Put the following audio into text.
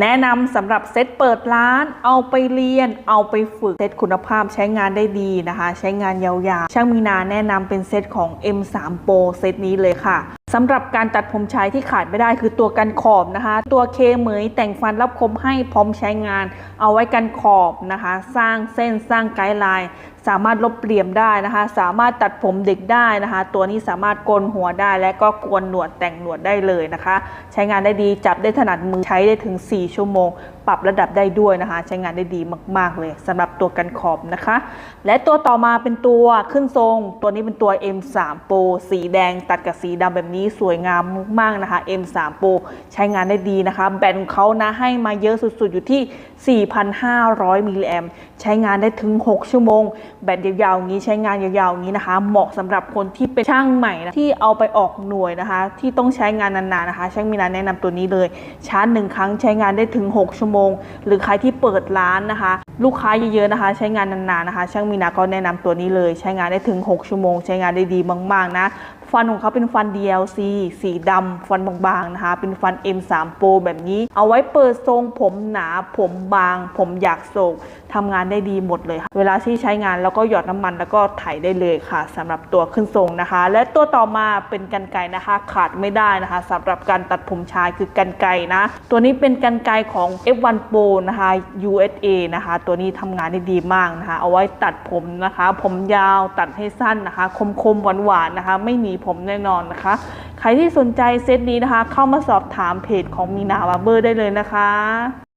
แนะนำสำหรับเซตเปิดร้าน เอาไปเรียน เอาไปฝึกเซตคุณภาพใช้งานได้ดีนะคะ ใช้งานยาวๆ ช่างมีนาแนะนำเป็นเซตของ M3 Pro เซตนี้เลยค่ะ สำหรับการตัดผมชายที่ขาดไม่ได้คือตัวกันขอบนะคะ ตัวเคเหมยแต่งฟันรับคมให้พร้อมใช้งาน เอาไว้กันขอบนะคะ สร้างเส้นสร้างไกด์ไลน์สามารถลบเปลี่ยมได้นะคะ สามารถตัดผมเด็กได้นะคะ ตัวนี้สามารถโกนหัวได้และก็โกนหนวดแต่งหนวดได้เลยนะคะ ใช้งานได้ดีจับได้ถนัดมือใช้ได้ถึง 4 ชั่วโมง ปรับระดับได้ด้วยนะคะ ใช้งานได้ดีมากๆเลยสำหรับตัวกันขอบนะคะ และตัวต่อมาเป็นตัวขึ้นทรง ตัวนี้เป็นตัว M3 Pro สีแดงตัดกับสีดำแบบนี้สวยงามมากๆนะคะ M3 Pro ใช้งานได้ดีนะคะ แบตของเขานะให้มาเยอะสุดๆอยู่ที่ 4,500 มิลลิแอมใช้งานได้ถึง 6 ชั่วโมง แบตยาวๆอย่างนี้ใช้งานยาวๆอย่างนี้นะคะ เหมาะสำหรับคนที่เป็นช่างใหม่นะที่เอาไปออกหน่วยนะคะ ที่ต้องใช้งานนานๆนะคะช่างมีนาแนะนำตัวนี้เลยชาร์จหนึ่งครั้งใช้งานได้ถึง 6 ชั่วโมงหรือใครที่เปิดร้านนะคะ ลูกค้าเยอะๆนะคะ ใช้งานนานๆนะคะ ช่างมีนาก็แนะนำตัวนี้เลย ใช้งานได้ถึง 6 ชั่วโมง ใช้งานได้ดีมากๆนะ ฟันของเขาเป็นฟัน DLC สีดำฟันบางๆนะคะ เป็นฟัน M3 Pro แบบนี้ เอาไว้เปิดทรงผมหนาผมบาง ผมอยากโศกทำงานได้ดีหมดเลยค่ะเวลาที่ใช้งานแล้วก็หยอดน้ำมันแล้วก็ไถได้เลยค่ะสำหรับตัวขึ้นทรงนะคะ และตัวต่อมาเป็นกันไกนะคะ ขาดไม่ได้นะคะสำหรับการตัดผมชายคือกันไกนะ ตัวนี้เป็นกันไกของ F1 Pro นะคะ USA นะคะ ตัวนี้ทำงานได้ดีมากนะคะ เอาไว้ตัดผมนะคะ ผมยาวตัดให้สั้นนะคะ คมๆหวานๆนะคะ ไม่หนีผมแน่นอนนะคะ ใครที่สนใจเซตนี้นะคะ เข้ามาสอบถามเพจของมีนาบาร์เบอร์ได้เลยนะคะ